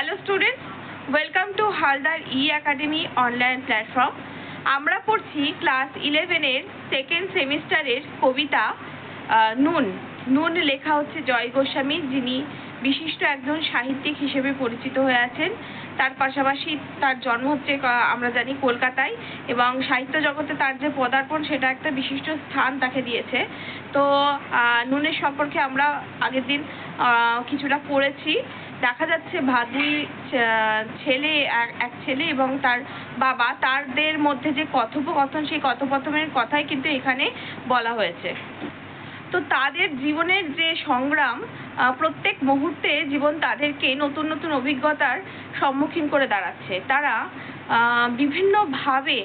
Hello students welcome to Haldar E academy online platform আমরা পড়ছি class ইলেভেনের second সেমিস্টারের কবিতা নুন। নুন লেখা হচ্ছে জয় গোস্বামী, যিনি বিশিষ্ট একজন সাহিত্যিক হিসেবে পরিচিত হয়ে আছেন। তার পাশাপাশি তার জন্ম হচ্ছে আমরা জানি কলকাতায় এবং সাহিত্য জগতে তার যে পদার্পণ, সেটা একটা বিশিষ্ট স্থান তাকে দিয়েছে। তো নুনের সম্পর্কে আমরা আগের দিন কিছুটা পড়েছি। দেখা যাচ্ছে ভাদুই ছেলে এক- ছেলে এবং তার বাবা, তারদের মধ্যে যে কথোপকথন, সেই কথোপকথনের কথাই কিন্তু এখানে বলা হয়েছে। তো তাদের জীবনের যে সংগ্রাম প্রত্যেক মুহূর্তে জীবন তাদেরকে নতুন নতুন অভিজ্ঞতার সম্মুখীন করে দাঁড়াচ্ছে। তারা বিভিন্নভাবে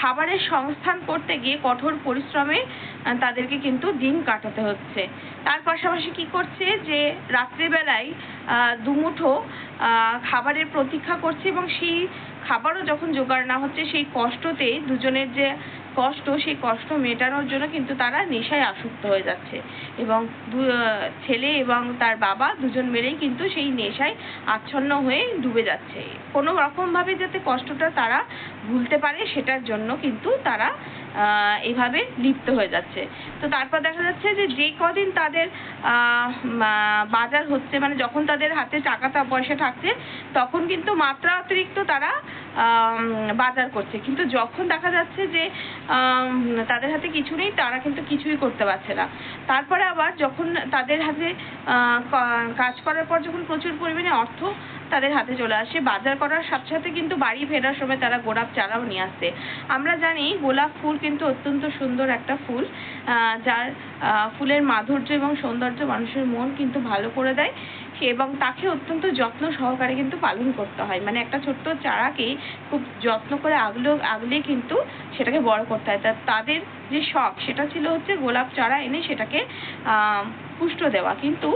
খাবারের সংস্থান করতে গিয়ে কঠোর পরিশ্রমে তাদেরকে কিন্তু দিন কাটাতে হচ্ছে। তার পাশাপাশি কি করছে যে, রাত্রিবেলায় দুমুঠো খাবারের প্রতীক্ষা করছে এবং সেই খাবারও যখন জোগাড় না হচ্ছে, সেই কষ্টতে দুজনের যে কষ্ট, সেই কষ্ট মেটানোর জন্য কিন্তু তারা নেশায় আসক্ত হয়ে যাচ্ছে। এবং ছেলে এবং তার বাবা দুজন মিলেই কিন্তু সেই নেশায় আচ্ছন্ন হয়ে ডুবে যাচ্ছে। কোনো রকমভাবে যাতে কষ্টটা তারা ভুলতে পারে সেটার জন্য কিন্তু তারা এভাবে লিপ্ত হয়ে যাচ্ছে। তো তারপর দেখা যাচ্ছে যে যে কদিন তাদের বাজার হচ্ছে মানে যখন তাদের হাতে টাকা পয়সা থাকছে, তখন কিন্তু মাত্রা অতিরিক্ত তারা বাজার করছে। কিন্তু যখন দেখা যাচ্ছে যে তাদের হাতে কিছু নেই, তারা কিন্তু কিছুই করতে পারছে না। তারপরে আবার যখন তাদের হাতে কাজ করার পর যখন প্রচুর পরিমাণে অর্থ তাদের হাতে চলে আসে। বাজার করার সাথে সাথে কিন্তু বাড়ি ফেরার সময় তারা গোলাপ চারাও নিয়ে আসছে আমরা জানি গোলাপ ফুল কিন্তু অত্যন্ত সুন্দর একটা ফুল যার ফুলের মাধুর্য এবং সৌন্দর্য মানুষের মন কিন্তু ভালো করে দেয় এবং তাকে অত্যন্ত যত্ন সহকারে কিন্তু পালন করতে হয়। মানে একটা ছোট্ট চারাকে খুব যত্ন করে আগলে আগলে কিন্তু সেটাকে বড় করতে হয়। তাদের যে শখ সেটা ছিল হচ্ছে গোলাপ চারা এনে সেটাকে পুষ্ট দেওয়া। কিন্তু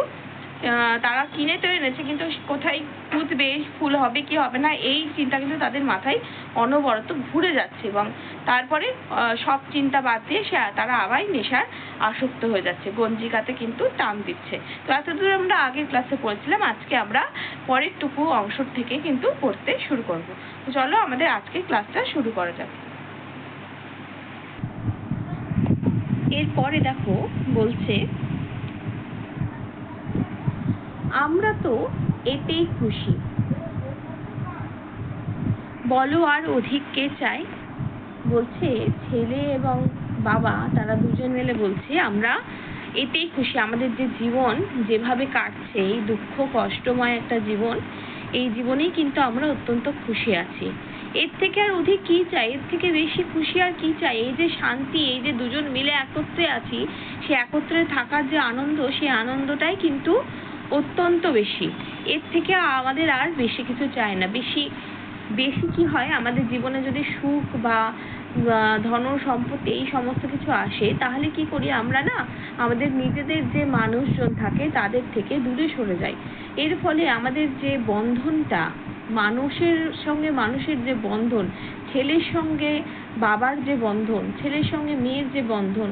তারা কিনে তো এনেছে, কিন্তু কোথায় পুঁতবে, ফুল হবে, কি হবে না, এই চিন্তা কিন্তু তাদের মাথায় অনবরত ঘুরে যাচ্ছে এবং তারপরে সব চিন্তা বাদ দিয়ে সে, তারা আবার নেশার আসক্ত হয়ে যাচ্ছে, গঞ্জিকাতে কিন্তু টান দিচ্ছে। তো এতদূর আমরা আগের ক্লাসে পড়েছিলাম, আজকে আমরা পরের টুকু অংশ থেকে কিন্তু পড়তে শুরু করব। চলো আমাদের আজকে ক্লাসটা শুরু করা যাক। এরপরে দেখো বলছে আমরা তো এতেই খুশি। বলো আর অধিক কে চায় বলছে ছেলে এবং বাবা, তারা দুজন মিলে বলছে, আমরা এতেই খুশি। আমাদের যে জীবন যেভাবে কাটছে, এই দুঃখ, কষ্টময় একটা জীবন, এই জীবনেই কিন্তু আমরা অত্যন্ত খুশি আছি। এর থেকে আর অধিক কি চাই? এর থেকে বেশি খুশি আর কি চাই? এই যে শান্তি, এই যে দুজন মিলে একত্রে আছি, সে একত্রে থাকার যে আনন্দ সেই আনন্দটাই কিন্তু অত্যন্ত বেশি। এর থেকে আমাদের আর বেশি কিছু চাই না। বেশি বেশি কি হয়? আমাদের জীবনে যদি সুখ বা ধন, সম্পত্তি এই সমস্ত কিছু আসে, তাহলে কি করি আমরা না? আমাদের নিজেদের যে মানুষজন থাকে, তাদের থেকে দূরে সরে যাই। এর ফলে আমাদের যে বন্ধনটা, মানুষের সঙ্গে মানুষের যে বন্ধন, ছেলের সঙ্গে বাবার যে বন্ধন, ছেলের সঙ্গে মেয়ের যে বন্ধন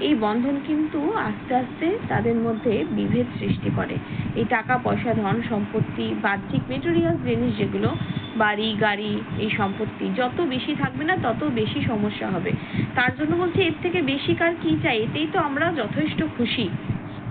এই বন্ধন কিন্তু আস্তে আস্তে তাদের মধ্যে বিভেদ সৃষ্টি করে। এই টাকা, পয়সা, ধন, সম্পত্তি, বাহ্যিক মেটেরিয়াল জিনিস যেগুলো, বাড়ি, গাড়ি, এই সম্পত্তি, যত বেশি থাকবে না তত বেশি সমস্যা হবে। তার জন্য বলছে, এর থেকে বেশি কার কি চাই? এতেই তো আমরা যথেষ্ট খুশি।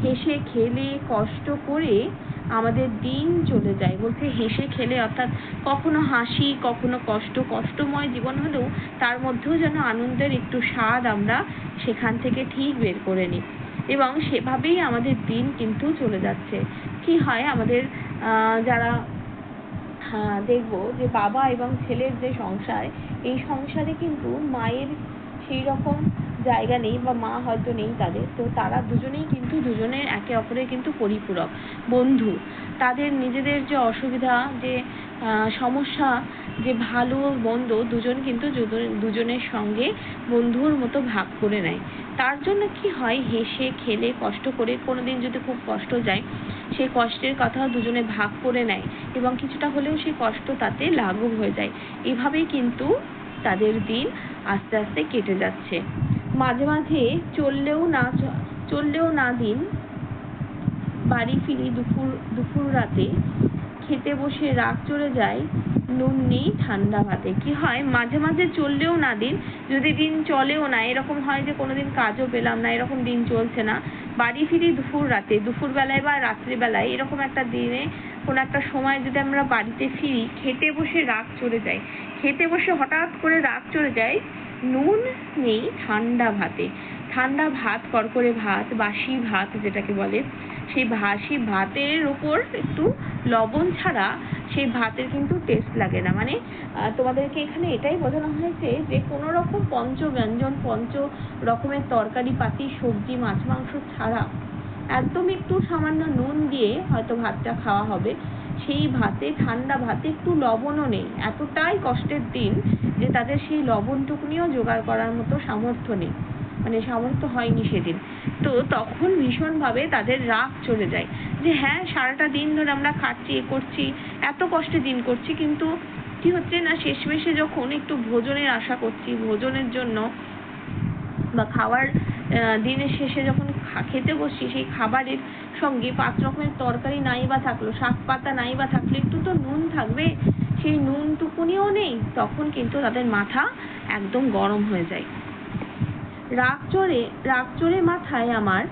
হেসে, খেলে, কষ্ট করে আমাদের দিন চলে যায়। বলছে হেসে খেলে অর্থাৎ কখনো হাসি, কখনো কষ্ট, কষ্টময় জীবন হলেও তার মধ্যেও যেন আনন্দের একটু স্বাদ আমরা সেখান থেকে ঠিক বের করে নিই। এবং সেভাবেই আমাদের দিন কিন্তু চলে যাচ্ছে। কি হয় আমাদের যারা দেখব যে বাবা এবং ছেলের যে সংসার, এই সংসারে কিন্তু মায়ের সেই রকম জায়গা নেই বা মা হয়তো নেই তাদের। তো তারা দুজনেই কিন্তু, দুজনের একে অপরের কিন্তু পরিপূরক বন্ধু। তাদের নিজেদের যে অসুবিধা, যে সমস্যা, যে ভালো মন্দ দুজন কিন্তু দুজনের সঙ্গে বন্ধুর মতো ভাগ করে নেয়। তার জন্য কি হয়, হেসে, খেলে, কষ্ট করে, কোনোদিন যদি খুব কষ্ট যায়, সেই কষ্টের কথা দুজনে ভাগ করে নেয় এবং কিছুটা হলেও সেই কষ্ট তাতে লাঘব হয়ে যায়। এভাবেই কিন্তু তাদের দিন আস্তে আস্তে কেটে যাচ্ছে। মাঝে মাঝে চললেও না চললেও না দিন বাড়ি ফিরি দুপুর দুপুর রাতে খেতে বসে রাগ চড়ে যায়, নুন নেই, ঠান্ডা ভাতে। কি হয়, মাঝে মাঝে চললেও না দিন, যদি দিন চলেও না, এরকম হয় যে কোনোদিন কাজও পেলাম না, এরকম দিন চলছে না। বাড়ি ফিরি দুপুর রাতে, দুপুর বেলায় বা রাত্রিবেলায় এরকম একটা দিনে কোনো একটা সময় যদি আমরা বাড়িতে ফিরি, খেতে বসে রাগ চড়ে যায়। খেতে বসে হঠাৎ করে রাগ চড়ে যায় নুন, নেই, ঠান্ডা ভাতে। ঠান্ডা ভাত করকরে ভাত, বাসি ভাত যেটাকে বলে, সেই বাসি ভাতের উপর একটু লবণ ছাড়া সেই ভাতের কিন্তু টেস্ট লাগে না। মানে তোমাদেরকে এখানে এটাই বোঝানো হয়েছে যে কোনো রকম পঞ্চ ব্যঞ্জন পঞ্চ রকমের তরকারি, পাতি, সবজি, মাছ, মাংস ছাড়া একদম একটু সামান্য নুন দিয়ে হয়তো ভাতটা খাওয়া হবে। সেই ভাতে, ঠান্ডা ভাতে একটু লবণও নেই। এতটাই কষ্টের দিন যে তাদের সেই লবণটুকুনিও জোগাড় করার মতো সামর্থ্য নেই। মানে সামর্থ্য হয়নি সেদিন। তো তখন ভীষণভাবে তাদের রাগ চলে যায়। যে হ্যাঁ সারাটা দিন ধরে আমরা খাচ্ছি, এ করছি, এত কষ্টে দিন করছি, কিন্তু কি হচ্ছে না, শেষমেশে যখন একটু ভোজনের আশা করছি, ভোজনের জন্য বা খাওয়ার দিনের শেষে যখন খেতে বসছি, সেই খাবারের সঙ্গে পাঁচ রকমের তরকারি নাই বা থাকল, শাক পাতা নাই বা থাকল, একটু তো নুন থাকবে, সেই নুনটুকুনিও নেই, তখন কিন্তু তাদের মাথা একদম গরম হয়ে যায়। রাগ চড়ে রাগ চড়ে মাথায় আমার,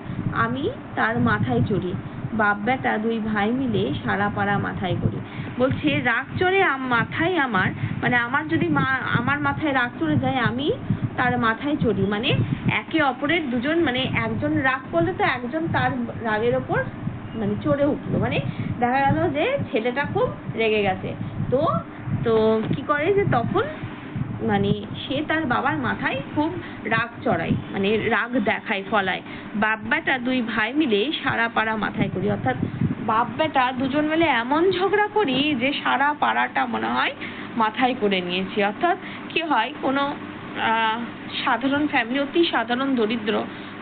আমি তার মাথায় চড়ি বাপ বেটা দুই ভাই মিলে সারা পাড়া মাথায় করি। বলছে রাগ চড়ে মাথায় আমার মানে আমার যদি মা, আমার মাথায় রাগ চড়ে যায়, আমি তার মাথায় চড়ি। মানে একে অপরের দুজন মানে একজন রাগ করলে তো একজন তার রাগের ওপর মানে চড়ে উঠল। মানে দেখা গেল যে ছেলেটা খুব রেগে গেছে। তো তো কি করে যে তখন মানে সে তার বাবার মাথায় খুব রাগ চড়ায় মানে রাগ দেখায় ফলায়। বাপ দুই ভাই মিলে সারা পাড়া মাথায় করি। অর্থাৎ বাপ দুজন মিলে এমন ঝগড়া করি যে সারা পাড়াটা মনে হয় মাথায় করে নিয়েছি। অর্থাৎ কি হয়, কোনো সাধারণ ফ্যামিলি অতি সাধারণ দরিদ্র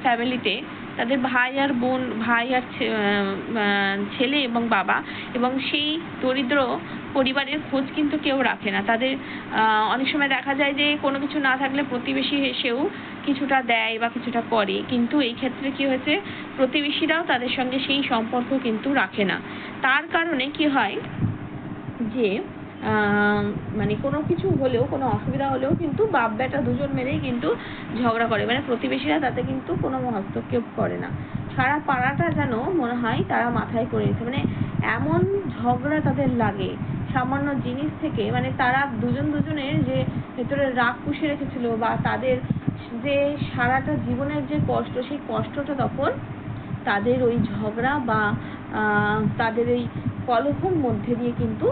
ফ্যামিলিতে তাদের ভাই আর বোন, ভাই আর ছেলে এবং বাবা এবং সেই দরিদ্র পরিবারের খোঁজ কিন্তু কেউ রাখে না। তাদের অনেক সময় দেখা যায় যে কোনো কিছু না থাকলে প্রতিবেশী এসেও কিছুটা দেয় বা কিছুটা করে। কিন্তু এই ক্ষেত্রে কি হয়েছে, প্রতিবেশীরাও তাদের সঙ্গে সেই সম্পর্ক কিন্তু রাখে না। তার কারণে কি হয় যে মানে কোনো কিছু হলেও, কোনো অসুবিধা হলেও কিন্তু বাপ বেটা দুজন মিলেই কিন্তু ঝগড়া করে। মানে প্রতিবেশীরা তাতে কিন্তু কোনো হস্তক্ষেপ করে না। সারা পাড়াটা যেন মনে হয় তারা মাথায় করে নিয়েছে মানে এমন ঝগড়া তাদের লাগে, সামান্য জিনিস থেকে মানে তারা দুজন দুজনের যে ভেতরে রাগ পুষে রেখেছিল বা তাদের যে সারাটা জীবনের যে কষ্ট, সেই কষ্টটা তখন তাদের ওই ঝগড়া বা তাদের এই কলহের মধ্যে দিয়ে কিন্তু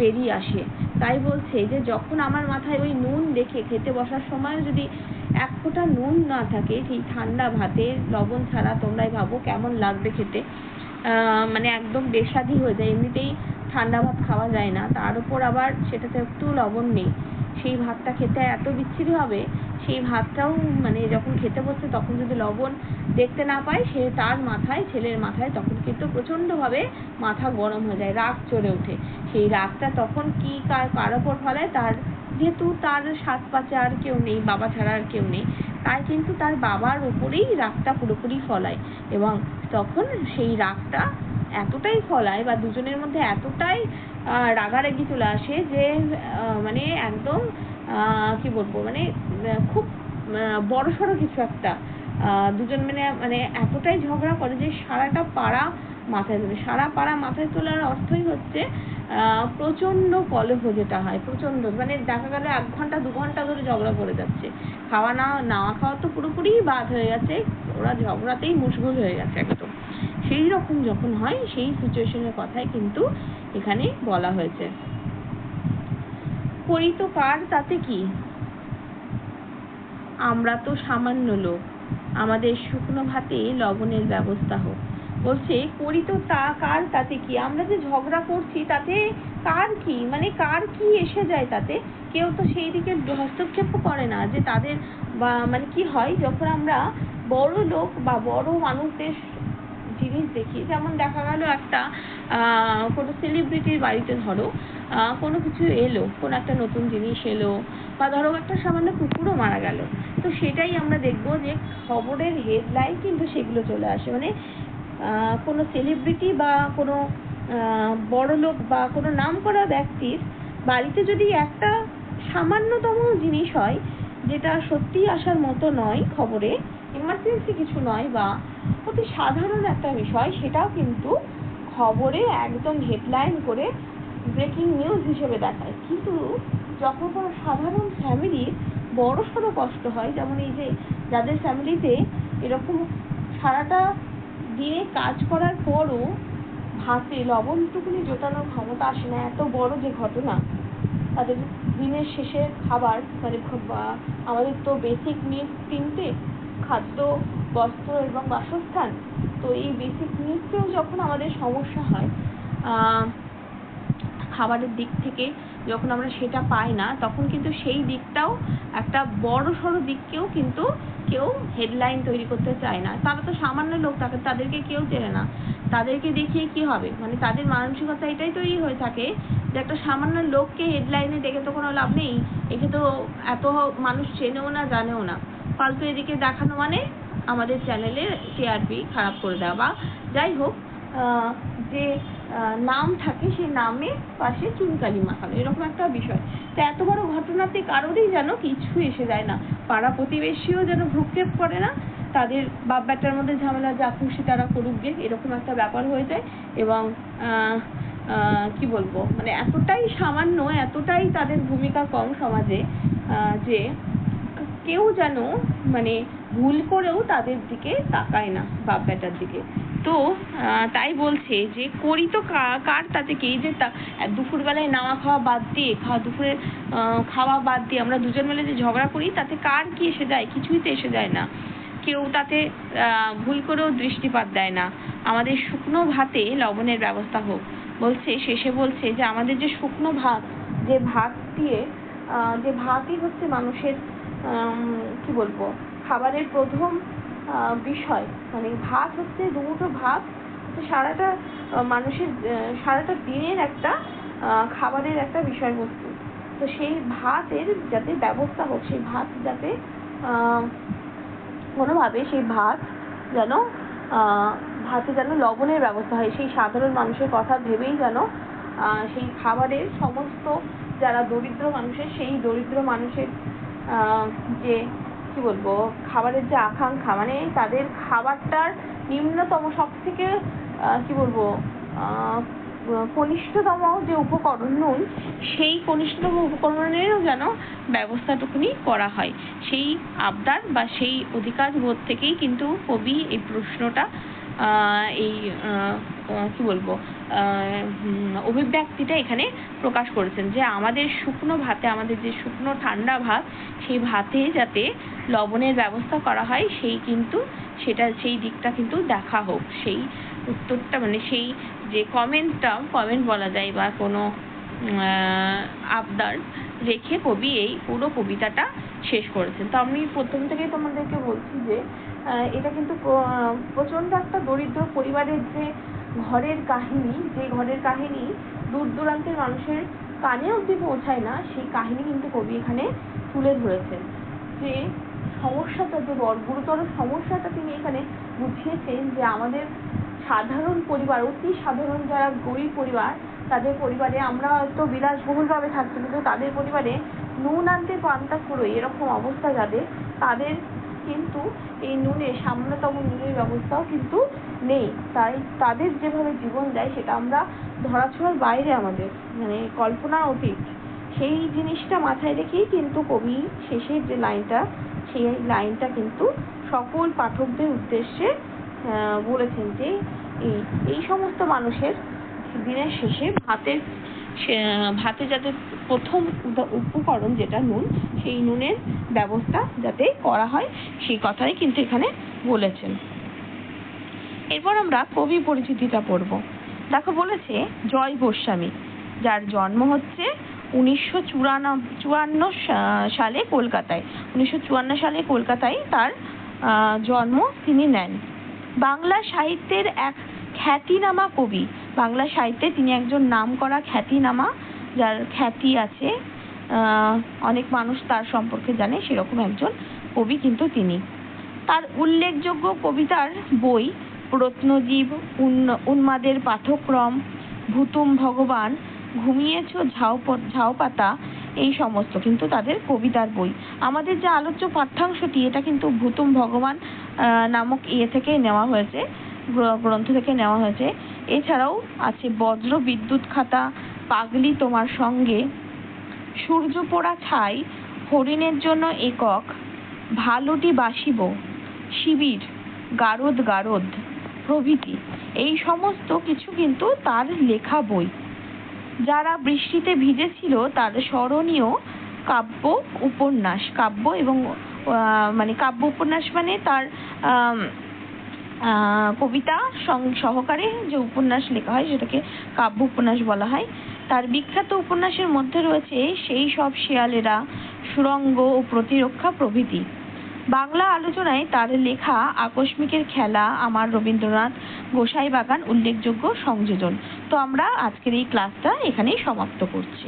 বেরিয়ে আসে। তাই বলছে যে, যখন আমার মাথায় ওই নুন দেখে খেতে বসার সময় যদি এক ফোঁটা নুন না থাকে, সেই ঠান্ডা ভাতে লবণ ছাড়া তোমরাই ভাবো কেমন লাগবে খেতে। মানে একদম বেস্বাদি হয়ে যায়। এমনিতেই ঠান্ডা ভাত খাওয়া যায় না। তার উপর আবার সেটাতে একটু লবণ নেই। সেই ভাতটা খেতে এত বিচ্ছিরি হবে সেই ভাতটাও মানে যখন খেতে বসছে তখন যদি লবণ দেখতে না পায়, সে তার মাথায়, ছেলের মাথায় তখন কিন্তু প্রচণ্ডভাবে মাথা গরম হয়ে যায়, রাগ চড়ে ওঠে। সেই রাগটা তখন কি কার কার ওপর ফলায়? তার, যেহেতু তার সাত পাচে আর কেউ নেই, বাবা ছাড়া আর কেউ নেই, তাই কিন্তু তার বাবার উপরেই রাগটা পুরোপুরি ফলায় এবং তখন সেই রাগটা এতটাই ফলায় বা দুজনের মধ্যে এতটাই রাগারাগি চলে আসে যে মানে একদম কি বলব মানে খুব বড় সড়ো কিছু একটা। দুজন মানে মানে এতটাই ঝগড়া করে যে সারাটা পাড়া মাথায় তোলে। সারা পাড়া মাথায় তোলার অর্থই হচ্ছে আহ, প্রচণ্ড কলহ যেটা হয় প্রচণ্ড মানে দেখা গেল এক ঘণ্টা দু ঘণ্টা ধরে ঝগড়া করে যাচ্ছে। খাওয়া না নাওয়া খাওয়া তো পুরোপুরি বাদ হয়ে গেছে ওরা ঝগড়াতেই মুশগুল হয়ে গেছে একদম। সেই রকম যখন হয় সেই সিচুয়েশনের কথাই কিন্তু এখানে বলা হয়েছে। করি তো কার তাতে কি? আমরা তো সামান্য লোক। আমাদের শুকনো ভাতে লবণের ব্যবস্থা হোক। বলছে করি তো তা কার তাতে কি? আমরা যে ঝগড়া করছি তাতে কার কি? মানে কার কি এসে যায় তাতে? কেউ তো সেই দিকে হস্তক্ষেপও করে না যে তাদের বা মানে কি হয়, যখন আমরা বড় লোক বা বড় মানুষদের জিনিস দেখি, যেমন দেখা গেল একটা কোনো সেলিব্রিটির বাড়িতে ধরো কোনো কিছু এলো, কোনো একটা নতুন জিনিস এলো, বা ধরো একটা সামান্য কুকুরও মারা গেল। তো সেটাই আমরা দেখব যে খবরের হেডলাইন কিন্তু সেগুলো চলে আসে। মানে কোনো সেলিব্রিটি বা কোনো বড় লোক বা কোনো নামকরা ব্যক্তির বাড়িতে যদি একটা সামান্যতম জিনিস হয়, যেটা সত্যি আসার মতো নয়, খবরে ইমার্জেন্সি কিছু নয় বা অতি সাধারণ একটা বিষয়, সেটাও কিন্তু খবরে একদম হেডলাইন করে ব্রেকিং নিউজ হিসেবে দেখায়। কিন্তু যখন কোনো সাধারণ ফ্যামিলির বড় সড়ো কষ্ট হয় যেমন এই যে যাদের ফ্যামিলিতে এরকম সারাটা দিনে কাজ করার পরও ভাতে লবণটুকুনি জোটানোর ক্ষমতা আসে না এত বড় যে ঘটনা। তাদের দিনের শেষে খাবার মানে আমাদের তো বেসিক নিডস তিনটে খাদ্য বস্ত্র এবং বাসস্থান। তো এই বেসিক নিডসেও যখন আমাদের সমস্যা হয় আহ, খাবারের দিক থেকে যখন আমরা সেটা পাই না, তখন কিন্তু সেই দিকটাও একটা বড় সড়ো দিককেও কিন্তু কেউ হেডলাইন তৈরি করতে চায় না। তারা তো সামান্য লোক তাকে তাদেরকে কেউ চেনে না। তাদেরকে দেখিয়ে কি হবে? মানে তাদের মানসিকতা এটাই তৈরি হয়ে থাকে যে একটা সামান্য লোককে হেডলাইনে দেখে তো কোনো লাভ নেই। একে তো এত মানুষ চেনেও না, জানেও না। ফালতু এদিকে দেখানো মানে আমাদের চ্যানেলের টিআরপি খারাপ করে দেওয়া বা যাই হোক যে নাম থাকে সেই নামে পাশে চুনকালি মাখানো, এরকম একটা বিষয়। তো এত বড় ঘটনাতে কারোরই যেন কিছু এসে যায় না। পাড়া প্রতিবেশীও যেন ভ্রুক্ষেপ করে না, তাদের বাপ ব্যাটার মধ্যে ঝামেলা যা খুশি তারা করুক গে, এরকম একটা ব্যাপার হয়ে যায়। এবং কি বলব মানে এতটাই সামান্য, এতটাই তাদের ভূমিকা কম সমাজে যে কেউ যেন মানে ভুল করেও তাদের দিকে তাকায় না বাপ বেটার দিকে। তো তাই বলছে যে, করি তো কার তাতে কি? যে তা- দুপুরবেলায় নাওয়া খাওয়া বাদ দিয়ে, খাওয়া দুপুরে খাওয়া বাদ দিয়ে আমরা দুজন মিলে যে ঝগড়া করি, তাতে কার কি এসে যায়? কিছুই তো এসে যায় না। কেউ তাতে ভুল করেও দৃষ্টিপাত দেয় না। আমাদের শুকনো ভাতে লবণের ব্যবস্থা হোক। বলছে, শেষে বলছে যে, আমাদের যে শুকনো ভাত, যে ভাত দিয়ে যে ভাতই হচ্ছে মানুষের কি বলব, খাবারের প্রথম বিষয়। মানে ভাত হচ্ছে দুমুঠো ভাত। হচ্ছে সারাটা মানুষের সারাটা দিনের একটা খাবারের একটা বিষয়বস্তু। তো সেই ভাতের যাতে ব্যবস্থা হোক, সেই ভাত যাতে কোনোভাবে সেই ভাত যেন ভাতে যেন লবণের ব্যবস্থা হয়। সেই সাধারণ মানুষের কথা ভেবেই যেন সেই খাবারের সমস্ত যারা দরিদ্র মানুষের, সেই দরিদ্র মানুষের যে কি বলব, খাবারের যে আকাঙ্ক্ষা মানে তাদের খাবারটার নিম্নতম সব থেকে কি বলব কনিষ্ঠতম যে উপকরণ নুন সেই কনিষ্ঠতম উপকরণেরও যেন ব্যবস্থাটুকুনি করা হয়। সেই আবদার বা সেই অধিকার বোধ থেকেই কিন্তু কবি এই প্রশ্নটা এই কি বলব অভিব্যক্তিটা এখানে প্রকাশ করেছেন যে আমাদের শুকনো ভাতে, আমাদের যে শুকনো ঠান্ডা ভাত, সেই ভাতে যাতে লবণের ব্যবস্থা করা হয়, সেই কিন্তু সেটা, সেই দিকটা কিন্তু দেখা হোক। সেই উত্তরটা মানে সেই যে কমেন্টটা, কমেন্ট বলা যায় বা কোনো আবদার রেখে কবি এই পুরো কবিতাটা শেষ করেছেন। তো আমি প্রথম থেকেই তোমাদেরকে বলছি যে এটা কিন্তু প্রচণ্ড একটা দরিদ্র পরিবারের যে ঘরের কাহিনী, যে ঘরের কাহিনী দূর দূরান্তের মানুষের কানে অবধি পৌঁছায় না, সেই কাহিনী কিন্তু কবি এখানে তুলে ধরেছেন। যে সমস্যাটা, যে বড়, গুরুতর সমস্যাটা তিনি এখানে বুঝিয়েছেন যে আমাদের সাধারণ পরিবার, অতি সাধারণ যারা গরিব পরিবার, তাদের পরিবারে আমরা হয়তো বিলাসবহুলভাবে থাকছি, কিন্তু তাদের পরিবারে নুন আনতে পান্তা ফুরোয় এরকম অবস্থা যাদের, তাদের কিন্তু এই নুনের সামান্যতম নুনের ব্যবস্থাও কিন্তু নেই। তাই তাদের যেভাবে জীবন যায় সেটা আমরা ধরাছোঁয়ার বাইরে আমাদের মানে কল্পনার অতীত। সেই জিনিসটা মাথায় রেখেই কিন্তু কবি শেষের যে লাইনটা, সেই লাইনটা কিন্তু সকল পাঠকদের উদ্দেশ্যে বলেছেন যে এই এই সমস্ত মানুষের দিনের শেষে ভাতের ভাতে যাতে প্রথম উপকরণ যেটা নুন, সেই নুনের ব্যবস্থা যাতে করা হয়, সেই কথাই কিন্তু এখানে বলেছেন। এরপর আমরা কবি পরিচিতিটা পড়ব। দেখো বলেছে, জয় গোস্বামী, যার জন্ম হচ্ছে উনিশশো চুয়ান্ন সালে কলকাতায়। উনিশশো চুয়ান্ন সালে কলকাতায় তার জন্ম তিনি নেন। বাংলা সাহিত্যের এক খ্যাতিনামা কবি বাংলা সাহিত্যে তিনি একজন নামকরা খ্যাতিনামা, যার খ্যাতি আছে। অনেক মানুষ তার সম্পর্কে জানে, সেরকম একজন কবি কিন্তু তিনি। তার উল্লেখযোগ্য কবিতার বই রত্নজীব উন্মাদের পাঠক্রম, ভুতুম ভগবান, ঘুমিয়েছ ঝাউ প- ঝাউ পাতা, এই সমস্ত কিন্তু তাদের কবিতার বই। আমাদের যে আলোচ্য পাঠ্যাংশটি, এটা কিন্তু ভুতুম ভগবান নামক ইয়ে থেকে নেওয়া হয়েছে, গ্র- গ্রন্থ থেকে নেওয়া হয়েছে। এছাড়াও আছে বজ্র বিদ্যুৎ খাতা, পাগলি তোমার সঙ্গে। সূর্য পোড়া ছাই, হরিণের জন্য একক, ভালোটি বাসিব, শিবির, গারদ গারদ, প্রভৃতি। এই সমস্ত কিছু কিন্তু তার লেখা বই। যারা বৃষ্টিতে ভিজেছিল তার স্মরণীয় কাব্য উপন্যাস। কাব্য এবং মানে কাব্য উপন্যাস মানে তার কবিতা সহকারে যে উপন্যাস লেখা হয় সেটাকে কাব্য উপন্যাস বলা হয়, তার বিখ্যাত উপন্যাসের মধ্যে রয়েছে সেই সব শেয়ালেরা, সুরঙ্গ ও প্রতিরক্ষা প্রভৃতি। বাংলা আলোচনায় তার লেখা আকস্মিকের খেলা, আমার রবীন্দ্রনাথ গোসাই বাগান উল্লেখযোগ্য সংযোজন। তো আমরা আজকের এই ক্লাসটা এখানেই সমাপ্ত করছি।